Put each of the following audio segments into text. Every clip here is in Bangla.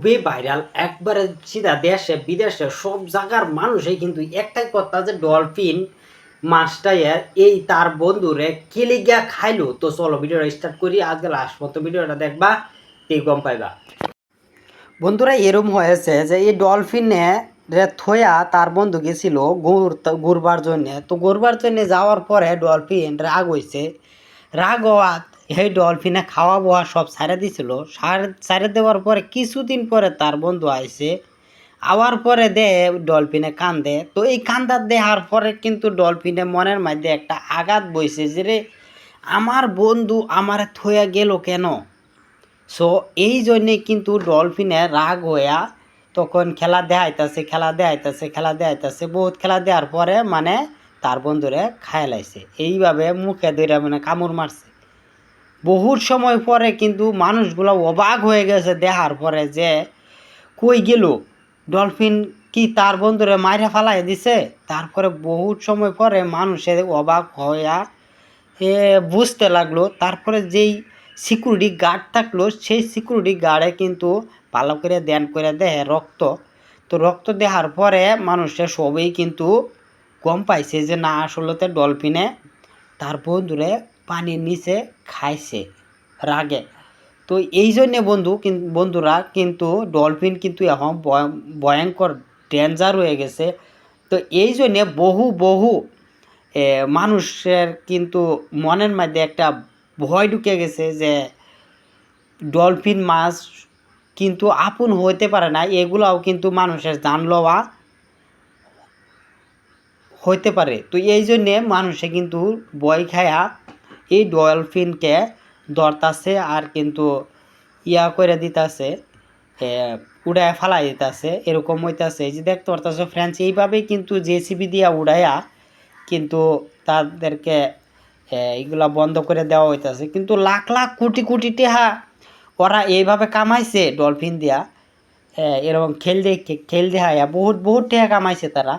খুবই ভাইরাল একবারে সিধা দেশে, বিদেশে সব জায়গার মানুষই কিন্তু একটাই কথা যে ডলফিন মাছটাইয়া এই তার বন্ধুরে কেলিগা খাইলো। তো চলো ভিডিওটা স্টার্ট করি। আজকে লাস্ট মতো ভিডিওটা দেখবা এই গম পাইবা। বন্ধুরা, এরম হয়েছে যে এই ডলফিনে রে থয়া তার বন্ধু গেছিল ঘুর ঘুরবার জন্যে। তো ঘুরবার জন্যে যাওয়ার পরে ডলফিন রাগ হয়েছে রাগ হওয়া এই ডলফিনে খাওয়া বোয়া সব সারে দিছিল। সার দেওয়ার পরে কিছুদিন পরে তার বন্ধু আইসে আওয়ার পরে দে ডলফিনে কান্দে। তো এই কান্দার দেহার পরে কিন্তু ডলফিনে মনের মধ্যে একটা আঘাত বইছে যে রে, আমার বন্ধু আমার থয়া গেল কেন? সো এই জন্যে কিন্তু ডলফিনে রাগ হইয়া তখন খেলা দেখাইতেছে খেলা দেখাইতেছে খেলা দেখাইতেছে। বহুত খেলা দেওয়ার পরে মানে তার বন্ধুরে খায় লাইছে। এইভাবে মুখে ধরে মানে কামড় মারছে। বহুত সময় পরে কিন্তু মানুষগুলো অবাক হয়ে গেছে দেখার পরে যে, কই গেল? ডলফিন কি তার বন্ধুরে মাইরে ফালাই দিছে? তারপরে বহুত সময় পরে মানুষের অবাক হইয়া এ বুঝতে লাগল, তারপরে যেই সিকিউরিটি গার্ড থাকল, সেই সিকিউরিটি গার্ডে কিন্তু ভালো করে দেন করে দেয় রক্ত। তো রক্ত দেওয়ার পরে মানুষের সবই কিন্তু গম পাইছে যে, না, আসলতে ডলফিনে তার বন্ধুরে পানির নিচে খাইছে, রাগে। তো এই জন্যে বন্ধু বন্ধুরা কিন্তু ডলফিন কিন্তু এখন ভয়- ভয়ঙ্কর ডেঞ্জার হয়ে গেছে। তো এই জন্যে বহু বহু মানুষের কিন্তু মনের মধ্যে একটা ভয় ঢুকে গেছে যে ডলফিন মাছ কিন্তু আপন হইতে পারে না, এগুলাও কিন্তু মানুষের জান লওয়া হইতে পারে। তো এই জন্যে মানুষে কিন্তু বই খায়া এই ডলফিনকে ধরতাছে আর কিন্তু ইয়া করে দিতাছে উড়ায় ফালাই দিতাছে এরকম হইতাছে। যে দেখতে পারতাছে ফ্রেন্ডস এইভাবেই কিন্তু জেসিবি দিয়া উড়াইয়া কিন্তু তাদেরকে এ, এগুলা বন্ধ করে দেওয়া হইতাছে। কিন্তু লাখ লাখ কোটি কোটি টেহা ওরা এইভাবে কামাইছে ডলফিন দিয়া এরকম খেল দেখে খেল দেখাইয়া বহুত বহুত টেহা কামাইছে তারা।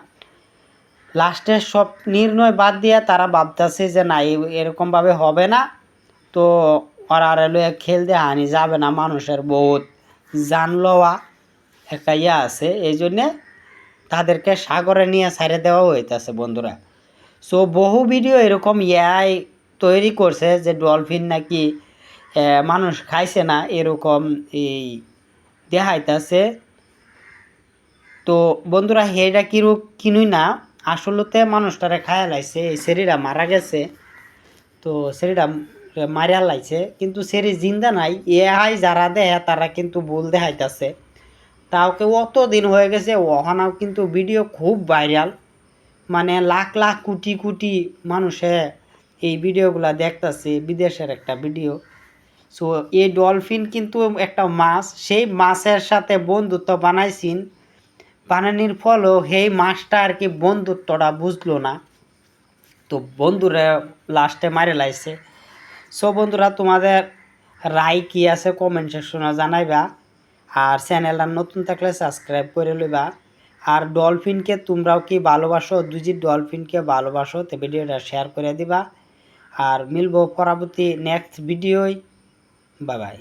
লাস্টে সব নির্ণয় বাদ দিয়া তারা ভাবতেছে যে না এরকমভাবে হবে না। তো ওরা আর খেল দিয়ে হানি যাবে না মানুষের বহুত। জান লওয়া একটা ইয়া আছে, এই জন্যে তাদেরকে সাগরে নিয়ে ছাড়ে দেওয়া হইতেছে বন্ধুরা। সো বহু ভিডিও এরকম ইয়াই তৈরি করছে যে ডলফিন নাকি মানুষ খাইছে না, এরকম এই দেখাইতেছে। তো বন্ধুরা হেটা কিরু কিনুই না। আসলতে মানুষটারে খায়া লাইছে, এই সেরিরা মারা গেছে। তো সেরিটা মারিয়া লাইছে, কিন্তু সেরি জিন্দা নাই। এ এহাই যারা দেয় তারা কিন্তু ভুল দেখাইতেছে। তাওকে অত দিন হয়ে গেছে ওখানেও কিন্তু ভিডিও খুব ভাইরাল। মানে লাখ লাখ কোটি কোটি মানুষে এই ভিডিওগুলা দেখতাছে, বিদেশের একটা ভিডিও। সো এই ডলফিন কিন্তু একটা মাছ, সেই মাছের সাথে বন্ধুত্ব বানাইছিন। বানানির ফলও সেই মাছটা আর কি বন্ধুত্বটা বুঝলো না। তো বন্ধুরা লাস্টে মারে লাইছে। সো বন্ধুরা, তোমাদের রায় কি আছে কমেন্ট সেকশনে জানাইবা। আর চ্যানেলটা নতুন থাকলে সাবস্ক্রাইব করে লইবা। আর ডলফিনকে তোমরাও কি ভালোবাসো? দুজি ডলফিনকে ভালোবাসো, তো ভিডিওটা শেয়ার করে দিবা। আর মিলবো পরবর্তী নেক্সট ভিডিওই বাই